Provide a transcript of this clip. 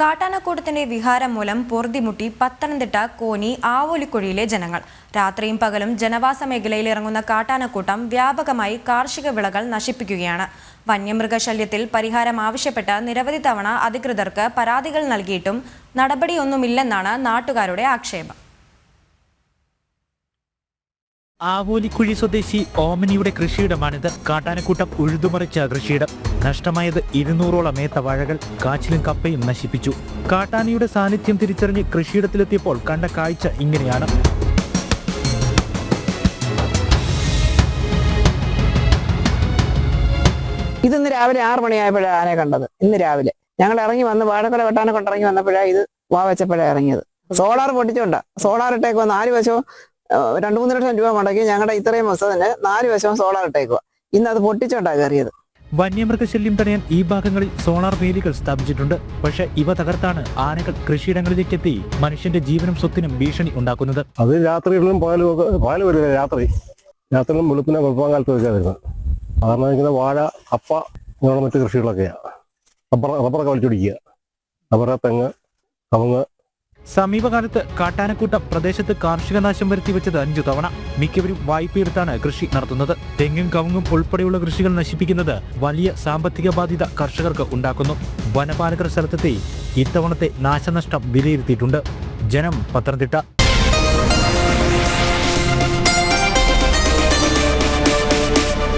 കാട്ടാനക്കൂട്ടത്തിന്റെ വിഹാരം മൂലം പൊറുതിമുട്ടി പത്തനംതിട്ട കോന്നി ആവോലിക്കുഴിയിലെ ജനങ്ങൾ. രാത്രിയും പകലും ജനവാസ മേഖലയിൽ ഇറങ്ങുന്ന കാട്ടാനക്കൂട്ടം വ്യാപകമായി കാർഷിക വിളകൾ നശിപ്പിക്കുകയാണ്. വന്യമൃഗശല്യത്തിൽ പരിഹാരം ആവശ്യപ്പെട്ട് നിരവധി തവണ അധികൃതർക്ക് പരാതികൾ നൽകിയിട്ടും നടപടിയൊന്നുമില്ലെന്നാണ് നാട്ടുകാരുടെ ആക്ഷേപം. ആവോലിക്കുഴി സ്വദേശി ഓമനിയുടെ കൃഷിയിടമാണിത്. കാട്ടാനക്കൂട്ടം ഉഴുതുമറിച്ച കൃഷിയിടം. നഷ്ടമായത് ഇരുന്നൂറോളം ഏത്ത വാഴകൾ കാച്ചിലും കപ്പയും നശിപ്പിച്ചു. കാട്ടാനയുടെ സാന്നിധ്യം തിരിച്ചറിഞ്ഞ് കൃഷിയിടത്തിലെത്തിയപ്പോൾ കണ്ട കാഴ്ച ഇങ്ങനെയാണ്. ഇതിന്ന് രാവിലെ ആറ് മണിയായപ്പോഴാണ് ആനയെ കണ്ടത്. ഇന്ന് രാവിലെ. ഞങ്ങൾ ഇറങ്ങി വന്ന് വാഴക്കൊല വെട്ടാനെ കൊണ്ട് ഇറങ്ങി വന്നപ്പോഴാണ് ഇത് വാ വെച്ചപ്പോഴാണ് ഇറങ്ങിയത്. സോളാർ പൊട്ടിച്ചോണ്ട. സോളാർ ഇട്ടേക്ക് വന്ന് വശവും ആ, രണ്ട് മൂന്ന് ലക്ഷം രൂപ മുടക്കി ഞങ്ങളുടെ ഇത്രയും തന്നെ നാല് വശവും സോളാർ ഇട്ടേക്കുക ഇന്ന് അത് പൊട്ടിച്ചോണ്ടാ കയറിയത്. വന്യമൃഗശല്യം തടയാൻ ഈ ഭാഗങ്ങളിൽ സോളാർ വേലികൾ സ്ഥാപിച്ചിട്ടുണ്ട്. പക്ഷേ ഇവ തകർത്താണ് ആനകൾ കൃഷിയിടങ്ങളിലേക്ക് എത്തി മനുഷ്യന്റെ ജീവനും സ്വത്തിനും ഭീഷണി ഉണ്ടാക്കുന്നത്. അത് രാത്രികളിലും പകലും വരില്ല രാത്രി. രാത്രിയിലും വെളുപ്പിനെ വെളുപ്പം കാലത്ത് വയ്ക്കാൻ വരുന്നത്. സാധാരണ ഇങ്ങനെ വാഴ കപ്പ ഇങ്ങനെയുള്ള മറ്റു കൃഷികളൊക്കെയാണ് റബ്ബർ റബ്ബറൊക്കെ വലിച്ചൊടിക്കുക. റബ്ബർ തെങ്ങ് കവുങ്ങ് സമീപകാലത്ത് കാട്ടാനക്കൂട്ടം പ്രദേശത്ത് കാർഷിക നാശം വരുത്തി വെച്ചത് അഞ്ചു തവണ. മിക്കവരും വായ്പയെടുത്താണ് കൃഷി നടത്തുന്നത്. തെങ്ങും കവുങ്ങും ഉൾപ്പെടെയുള്ള കൃഷികൾ നശിപ്പിക്കുന്നത് വലിയ സാമ്പത്തിക ബാധ്യത കർഷകർക്ക് ഉണ്ടാക്കുന്നു. വനപാലകർ സ്ഥലത്തെത്തി ഇത്തവണത്തെ നാശനഷ്ടം വിലയിരുത്തിയിട്ടുണ്ട്. ജനം പത്തനംതിട്ട.